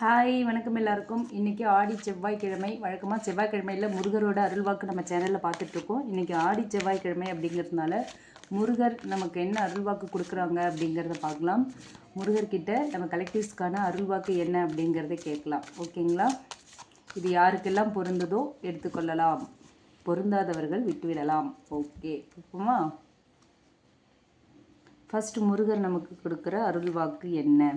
Hi வணக்கம் எல்லாருக்கும். இன்றைக்கி ஆடி செவ்வாய்க்கிழமை. வழக்கமாக செவ்வாய்க்கிழமையில் முருகரோட அருள்வாக்கு நம்ம சேனலில் பார்த்துட்ருக்கோம். இன்றைக்கி ஆடி செவ்வாய்க்கிழமை அப்படிங்கிறதுனால முருகர் நமக்கு என்ன அருள்வாக்கு கொடுக்குறாங்க அப்படிங்கிறத பார்க்கலாம். முருகர்கிட்ட நம்ம கலெக்டிவ்ஸ்க்கான அருள்வாக்கு என்ன அப்படிங்கிறத கேட்கலாம். ஓகேங்களா? இது யாருக்கெல்லாம் பொருந்ததோ எடுத்துக்கொள்ளலாம். பொருந்தாதவர்கள் விட்டுவிடலாம். ஓகே இப்போமா ஃபஸ்ட்டு முருகர் நமக்கு கொடுக்குற அருள்வாக்கு என்ன?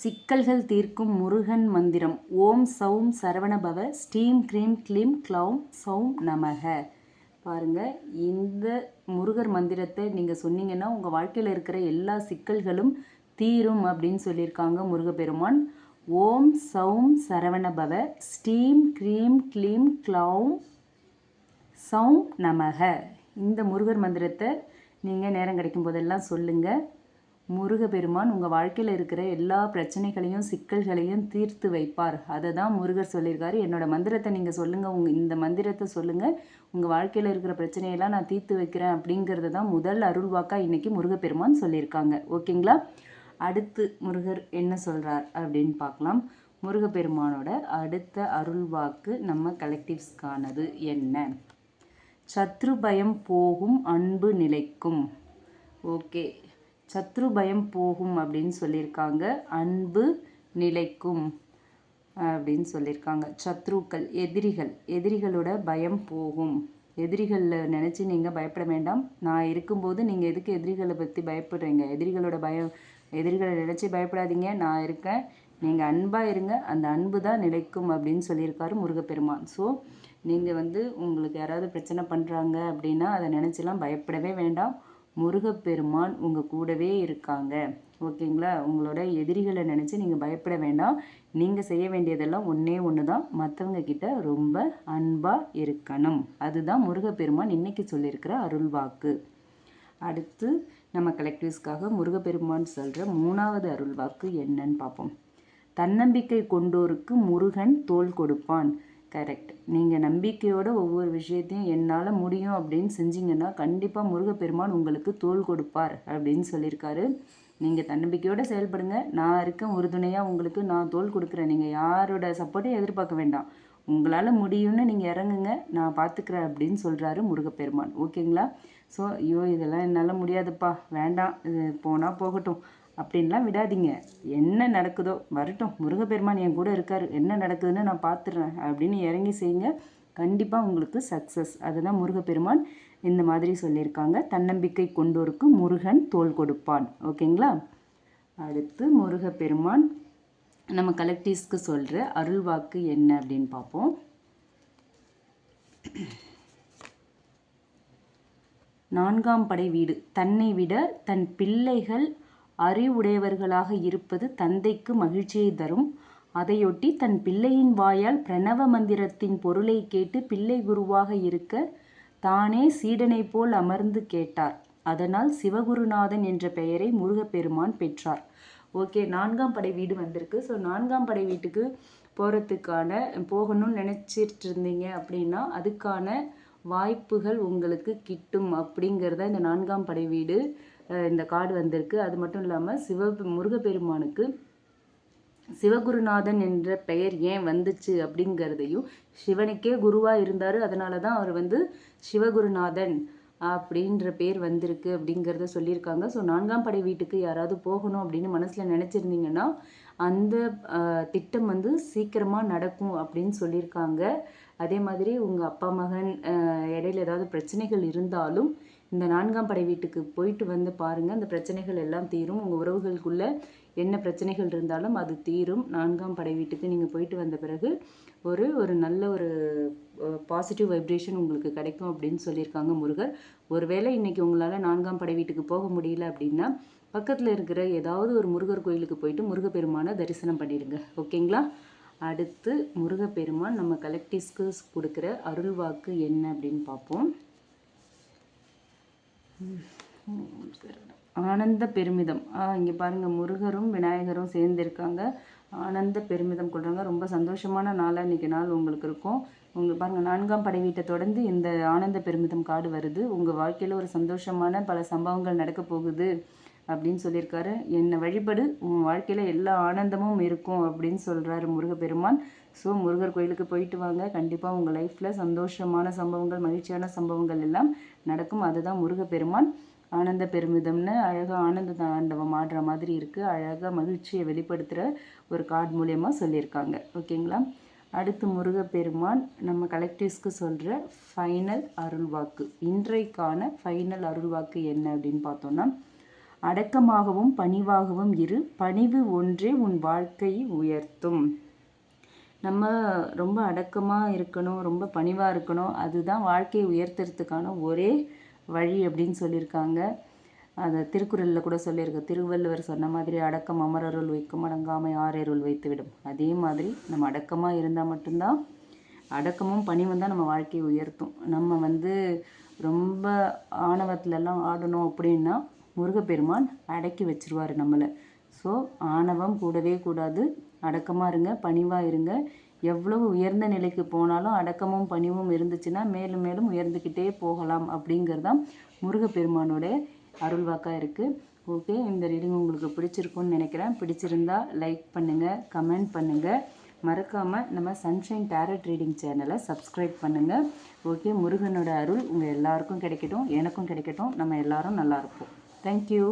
சிக்கல்கள் தீர்க்கும் முருகன் மந்திரம். ஓம் சௌம் சரவணபவ ஸ்டீம் க்ரீம் க்ளீம் க்ளௌம் சௌம் நமக. பாருங்கள் இந்த முருகர் மந்திரத்தை நீங்கள் சொன்னீங்கன்னா உங்கள் வாழ்க்கையில் இருக்கிற எல்லா சிக்கல்களும் தீரும் அப்படின்னு சொல்லியிருக்காங்க முருகப்பெருமான். ஓம் சௌம் சரவணபவ ஸ்டீம் க்ரீம் க்ளீம் க்ளௌம் சௌம் நமக. இந்த முருகர் மந்திரத்தை நீங்கள் நேரம் கிடைக்கும் போதெல்லாம் சொல்லுங்கள் முருகப்பெருமான் உங்கள் வாழ்க்கையில் இருக்கிற எல்லா பிரச்சனைகளையும் சிக்கல்களையும் தீர்த்து வைப்பார். அதை தான் முருகர் சொல்லியிருக்காரு. என்னோட மந்திரத்தை நீங்கள் சொல்லுங்கள் உங்கள் இந்த மந்திரத்தை சொல்லுங்கள் உங்கள் வாழ்க்கையில் இருக்கிற பிரச்சனையெல்லாம் நான் தீர்த்து வைக்கிறேன் அப்படிங்கிறது தான் முதல் அருள்வாக்கா இன்றைக்கி முருகப்பெருமான் சொல்லியிருக்காங்க. ஓகேங்களா? அடுத்து முருகர் என்ன சொல்கிறார் அப்படின்னு பார்க்கலாம். முருகப்பெருமானோட அடுத்த அருள்வாக்கு நம்ம கலெக்டிவ்ஸ்க்கானது என்ன? சத்ரு பயம் போகும் அன்பு நிலைக்கும். ஓகே. சத்ரு பயம் போகும் அப்படின்னு சொல்லியிருக்காங்க. அன்பு நிலைக்கும் அப்படின்னு சொல்லியிருக்காங்க. சத்ருக்கள் எதிரிகள் எதிரிகளோட பயம் போகும். எதிரிகளில் நினச்சி நீங்கள் பயப்பட வேண்டாம். நான் இருக்கும்போது நீங்கள் எதுக்கு எதிரிகளை பற்றி பயப்படுறீங்க? எதிரிகளோட பயம் எதிரிகளை நினச்சி பயப்படாதீங்க. நான் இருக்கேன். நீங்கள் அன்பாக இருங்க. அந்த அன்பு தான் நிலைக்கும் அப்படின்னு சொல்லியிருக்காரு முருகப்பெருமான். ஸோ நீங்கள் வந்து உங்களுக்கு யாராவது பிரச்சனை பண்ணுறாங்க அப்படின்னா அதை நினச்சிலாம் பயப்படவே வேண்டாம். முருகப்பெருமான் உங்கள் கூடவே இருக்காங்க. ஓகேங்களா? உங்களோட எதிரிகளை நினச்சி நீங்கள் பயப்பட வேண்டாம். நீங்கள் செய்ய வேண்டியதெல்லாம் ஒன்றே ஒன்று தான் மற்றவங்க கிட்ட ரொம்ப அன்பாக இருக்கணும். அதுதான் முருகப்பெருமான் இன்றைக்கி சொல்லியிருக்கிற அருள்வாக்கு அடுத்து நம்ம கலெக்டிவ்ஸ்க்காக முருகப்பெருமான் சொல்கிற மூணாவது அருள்வாக்கு என்னன்னு பார்ப்போம். தன்னம்பிக்கை கொண்டோருக்கு முருகன் தோல் கொடுப்பான். கரெக்ட் நீங்கள் நம்பிக்கையோட ஒவ்வொரு விஷயத்தையும் என்னால் முடியும் அப்படின்னு செஞ்சீங்கன்னா கண்டிப்பாக முருகப்பெருமான் உங்களுக்கு தோல் கொடுப்பார் அப்படின்னு சொல்லியிருக்காரு. நீங்கள் தன்னம்பிக்கையோடு செயல்படுங்க. நான் இருக்கேன் உறுதுணையாக உங்களுக்கு நான் தோல் கொடுக்குறேன். நீங்கள் யாரோட சப்போர்ட்டையும் எதிர்பார்க்க வேண்டாம். உங்களால் முடியும்னு நீங்கள் இறங்குங்க. நான் பார்த்துக்கிறேன் அப்படின்னு சொல்கிறாரு முருகப்பெருமான். ஓகேங்களா ஸோ ஐயோ இதெல்லாம் என்னால் முடியாதுப்பா. வேண்டாம். இது போனால் போகட்டும். அப்படின்லாம் விடாதீங்க. என்ன நடக்குதோ வரட்டும் முருகப்பெருமான் என் கூட இருக்கார் என்ன நடக்குதுன்னு நான் பார்த்துடுறேன் அப்படின்னு இறங்கி செய்யுங்க. கண்டிப்பாக உங்களுக்கு சக்ஸஸ் அதுதான் முருகப்பெருமான் இந்த மாதிரி சொல்லியிருக்காங்க. தன்னம்பிக்கை கொண்டோருக்கு முருகன் தோல் கொடுப்பான். ஓகேங்களா? அடுத்து முருகப்பெருமான் நம்ம கலெக்டிவ்ஸ்க்கு சொல்கிற அருள்வாக்கு என்ன அப்படின்னு பார்ப்போம். நான்காம் படை வீடு. தன்னை விட தன் பிள்ளைகள் அறிவுடையவர்களாக இருப்பது தந்தைக்கு மகிழ்ச்சியை தரும். அதையொட்டி தன் பிள்ளையின் வாயால் பிரணவ மந்திரத்தின் பொருளை கேட்டு பிள்ளை குருவாக இருக்க தானே சீடனை போல் அமர்ந்து கேட்டார். அதனால் சிவகுருநாதன் என்ற பெயரை முருகப்பெருமான் பெற்றார். ஓகே நான்காம் படை வீடு வந்திருக்கு. ஸோ நான்காம் படை வீட்டுக்கு போகிறதுக்கான போகணும்னு நினச்சிட்டு இருந்தீங்க அப்படின்னா அதுக்கான வாய்ப்புகள் உங்களுக்கு கிட்டும் அப்படிங்கிறத இந்த நான்காம் படை வீடு இந்த கார்டு வந்திருக்கு. அது மட்டும் இல்லாமல் சிவ முருகப்பெருமானுக்கு சிவகுருநாதன் என்ற பெயர் ஏன் வந்துச்சு அப்படிங்கிறதையும் சிவனுக்கே குருவாக இருந்தார் அதனால தான் அவர் வந்து சிவகுருநாதன் அப்படின்ற பேர் வந்திருக்கு அப்படிங்கிறத சொல்லியிருக்காங்க. ஸோ நான்காம் படை வீட்டுக்கு யாராவது போகணும் அப்படின்னு மனசில் நினச்சிருந்தீங்கன்னா அந்த திட்டம் வந்து சீக்கிரமாக நடக்கும் அப்படின்னு சொல்லியிருக்காங்க. அதே மாதிரி உங்கள் அப்பா மகன் இடையில ஏதாவது பிரச்சனைகள் இருந்தாலும் இந்த நான்காம் படை வீட்டுக்கு போயிட்டு வந்து பாருங்கள் அந்த பிரச்சனைகள் எல்லாம் தீரும். உங்கள் உறவுகளுக்குள்ள என்ன பிரச்சனைகள் இருந்தாலும் அது தீரும். நான்காம் படை வீட்டுக்கு நீங்கள் போயிட்டு வந்த பிறகு ஒரு ஒரு நல்ல ஒரு பாசிட்டிவ் வைப்ரேஷன் உங்களுக்கு கிடைக்கும் அப்படின்னு சொல்லியிருக்காங்க முருகர். ஒருவேளை இன்றைக்கி உங்களால் நான்காம் படை வீட்டுக்கு போக முடியல அப்படின்னா பக்கத்தில் இருக்கிற ஏதாவது ஒரு முருகர் கோயிலுக்கு போயிட்டு முருகப்பெருமானை தரிசனம் பண்ணிடுங்க. ஓகேங்களா? அடுத்து முருகப்பெருமான் நம்ம கலெக்டிவ்ஸ்க்கு கொடுக்குற அருள்வாக்கு என்ன அப்படின்னு பார்ப்போம். ஆனந்த பெருமிதம். இங்கே பாருங்கள் முருகரும் விநாயகரும் சேர்ந்துருக்காங்க. ஆனந்த பெருமிதம் கொள்கிறாங்க ரொம்ப சந்தோஷமான நாளாக இன்றைக்கி நாள் உங்களுக்கு இருக்கும். உங்களுக்கு பாருங்கள் நான்காம் படை வீட்டை தொடர்ந்து இந்த ஆனந்த பெருமிதம் காடு வருது. உங்கள் வாழ்க்கையில் ஒரு சந்தோஷமான பல சம்பவங்கள் நடக்க போகுது அப்படின்னு சொல்லியிருக்காரு. என்னை வழிபடு உன் வாழ்க்கையில் எல்லா ஆனந்தமும் இருக்கும் அப்படின்னு சொல்கிறாரு முருகப்பெருமான். ஸோ முருகர் கோயிலுக்கு போயிட்டு வாங்க. கண்டிப்பாக உங்கள் லைஃப்பில் சந்தோஷமான சம்பவங்கள் மகிழ்ச்சியான சம்பவங்கள் எல்லாம் நடக்கும். அதுதான் முருகப்பெருமான். ஆனந்த பெருமிதம்னு அழகாக ஆனந்த தாண்டவம் ஆடுற மாதிரி இருக்குது அழகாக மகிழ்ச்சியை வெளிப்படுத்துகிற ஒரு கார்டு மூலயமா சொல்லியிருக்காங்க. ஓகேங்களா? அடுத்து முருகப்பெருமான் நம்ம கலெக்டிவ்ஸ்க்கு சொல்கிற ஃபைனல் அருள்வாக்கு. இன்றைக்கான ஃபைனல் அருள்வாக்கு என்ன அப்படின்னு பார்த்தோன்னா அடக்கமாகவும் பணிவாகவும் இரு. பணிவு ஒன்றே உன் வாழ்க்கையை உயர்த்தும். நம்ம ரொம்ப அடக்கமாக இருக்கணும் ரொம்ப பணிவாக இருக்கணும். அதுதான் வாழ்க்கையை உயர்த்துறதுக்கான ஒரே வழி அப்படின்னு சொல்லியிருக்காங்க. அதை திருக்குறளில் கூட சொல்லியிருக்க. திருவள்ளுவர் சொன்ன மாதிரி அடக்கம் அமரருள் வைக்கும் அடங்காமை ஆறருள் வைத்து விடும் அதே மாதிரி நம்ம அடக்கமாக இருந்தால் மட்டும்தான் அடக்கமும் பணிவும் தான் நம்ம வாழ்க்கையை உயர்த்தும். நம்ம வந்து ரொம்ப ஆணவத்திலலாம் ஆடணும் அப்படின்னா முருகப்பெருமான் அடக்கி வச்சிருவார் நம்மளை. ஸோ ஆணவம் கூடவே கூடாது. அடக்கமாக இருங்க பணிவாக இருங்க. எவ்வளவு உயர்ந்த நிலைக்கு போனாலும் அடக்கமும் பணிவும் இருந்துச்சுன்னா மேலும் மேலும் உயர்ந்துக்கிட்டே போகலாம் அப்படிங்கிறது தான் முருகப்பெருமானோட அருள்வாக்காக இருக்குது ஓகே இந்த ரீடிங் உங்களுக்கு பிடிச்சிருக்கும்னு நினைக்கிறேன். பிடிச்சிருந்தா லைக் பண்ணுங்கள் கமெண்ட் பண்ணுங்கள் மறக்காமல் நம்ம சன்ஷைன் டேரட் ரீடிங் சேனலை சப்ஸ்கிரைப் பண்ணுங்கள் ஓகே முருகனோட அருள் உங்கள் எல்லாருக்கும் கிடைக்கட்டும் எனக்கும் கிடைக்கட்டும். நம்ம எல்லாரும் நல்லா இருப்போம். தேங்க்யூ